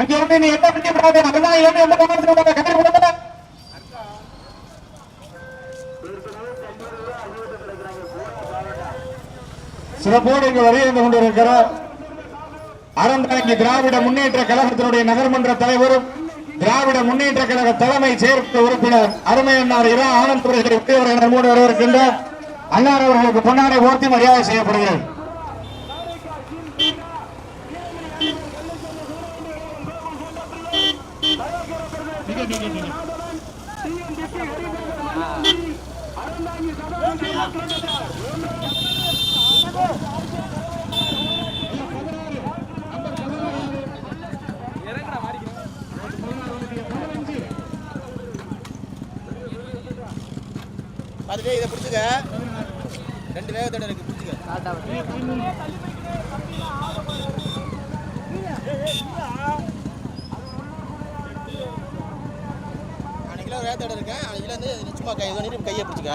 அங்கே இருந்து நீ எந்த வண்டி விடாது அவதான் இருந்து எந்த கவனத்தில் விடாத கட்டி கொடுக்கல சிறப்போடு இங்கு வருகை கொண்டிருக்கிற அறந்தாங்கி திராவிட முன்னேற்ற கழகத்தினுடைய நகர்மன்ற தலைவரும் திராவிட முன்னேற்ற கழக தலைமை செயற்கை உறுப்பினர் அருமையன்னார் இரா ஆனந்த் துறைகளை உடையவர் நம்மோடு வருகின்ற அல்லார் அவர்களுக்கு பொன்னாடை ஓர்த்தி மரியாதை செய்யப்படுகிறது. பார்த்துட்டு இதை பிடிச்சிக்க. ரெண்டு வேகத்தோட இருக்கு பிடிச்சிக்க அன்னைக்கு வேகத்தோட இருக்கேன் அன்னைக்கு வந்து நிச்சயமா கை இது பண்ணிட்டு கையை பிடிச்சிக்க.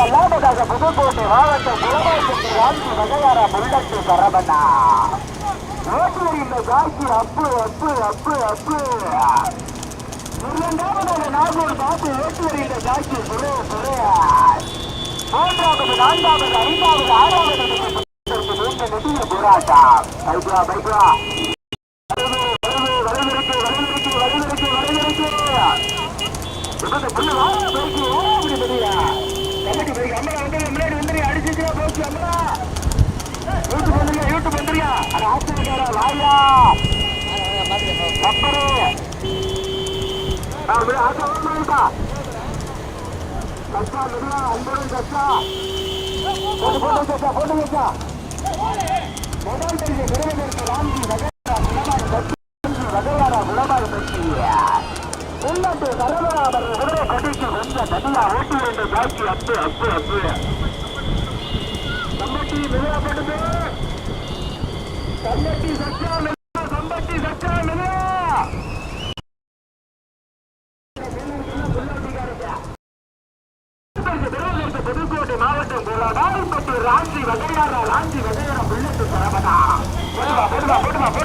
முதலாவதாக புதுக்கோட்டை மாவட்டம் குலவருக்கு ராம்ஜி வகையாரா புல்லட்டு சரவணா ஓட்டுநர் இந்த காட்சி அப்பு அப்பு அப்பு அப்பு இரண்டாவதாக நாகூர் பாபு ஓட்டு வருகின்ற காட்சி சுரே சுரேஷ் மூன்றாவது நான்காவது ஐந்தாவது ஆறாவது நீண்ட நெடிய போராட்டம் பைக்குவா பைக்குவா வரவிருக்கு ஓடி வந்து யூடியூப் யூடியூப் ஆட்டோ ஓட்டுறா கஷ்டா மெதுவா அன்பரும் கஷ்டா போட்டு போட்டு வச்சா போட்டு வச்சா முதல் தெரிஞ்ச விருதுக்கு ராம்ஜி வகையாரா குலமாறு பற்றி வகையாரா குலமாறு பற்றி உள்நாட்டு சரவணாபர் குதிரை கட்டிக்கு வந்த தனியா ஓட்டி இருந்த காட்சி அப்பு அப்பு அப்பு சம்பட்டி மெதுவா போட்டுது சம்பட்டி சச்சா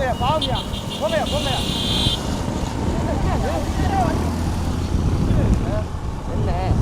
没有，包没有，包，真，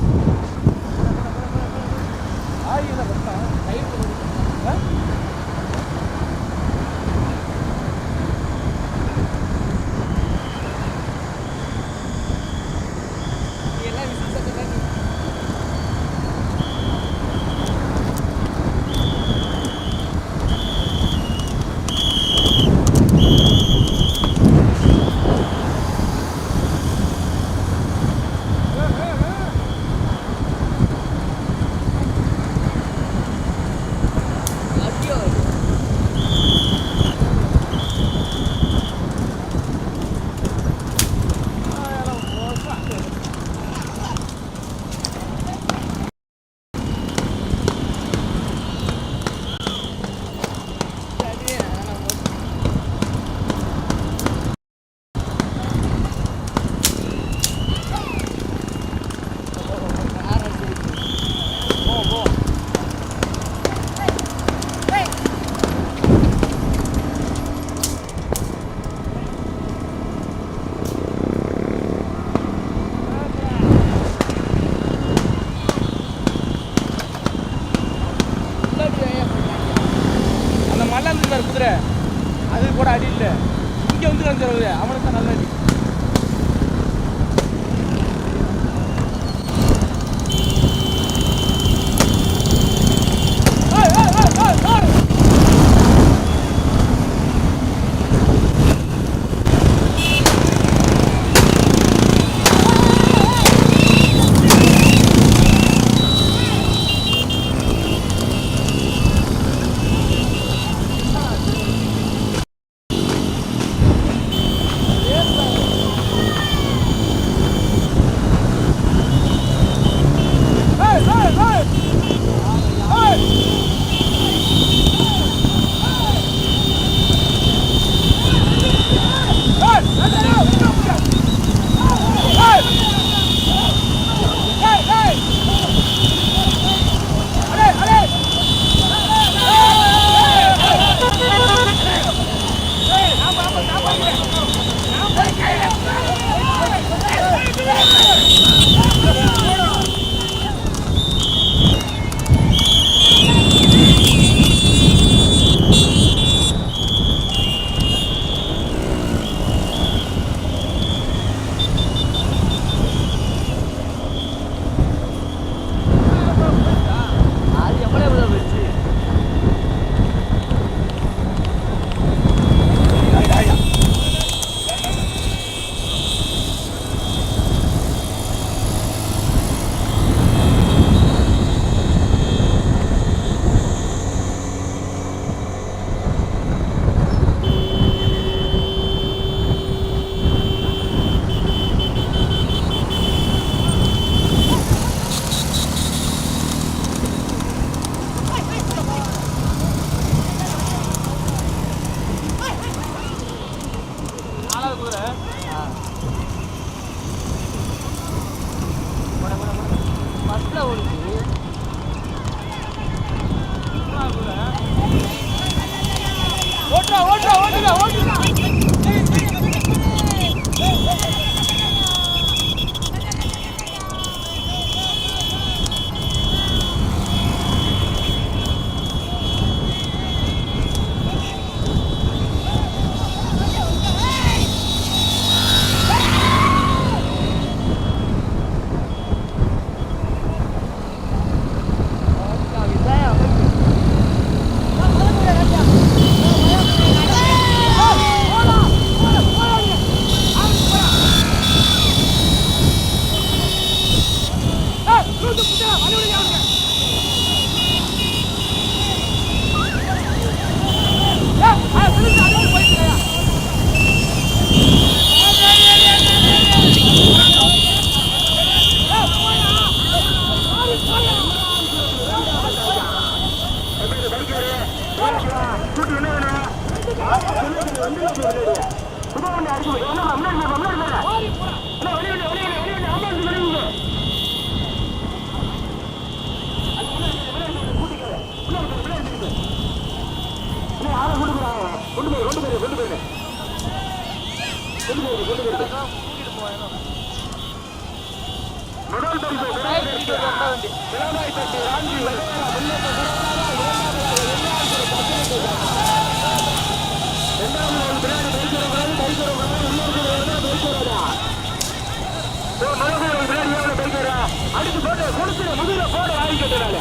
மனசுல பின்னாடி எவ்வளவு பரிசு வரா அடிச்சு போட்டு கொடுத்துரு முதுகுல போட வாங்கிக்கிட்டனால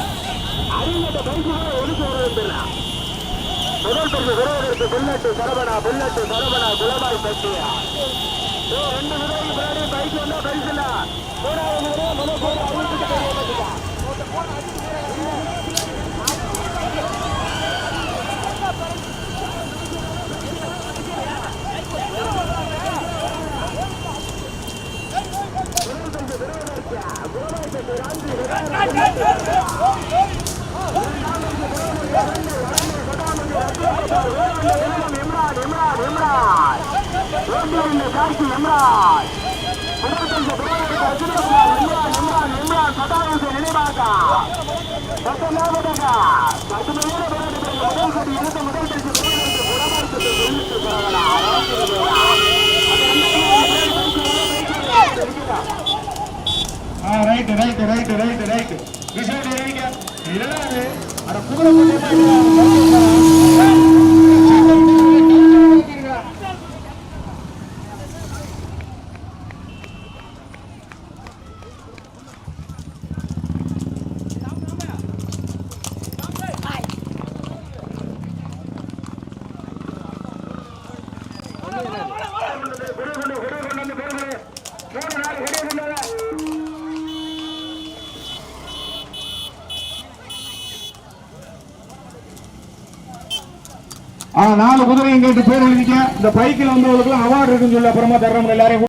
அறிஞட்ட பரிசு கூட முதல் பரிசு விரோதற்கு புல்லட்டு சரவணா புல்லட்டு சரவணா குலபாய் பட்டியா ரெண்டு விரோதி பின்னாடி பைக் வந்தா பரிசு இல்ல. மூணாவது முதல் right right right right right விஷயம் இம்ரான் இம்ரான் இம்ரான் あの、ここの手前から、குதிரை போட்டு பேர் எழுதிக்க இந்த பைக்கில் வந்தவர்களுக்கு அவார்டு இருக்குன்னு சொல்லி அப்புறமா தர்றோம் எல்லாரையும்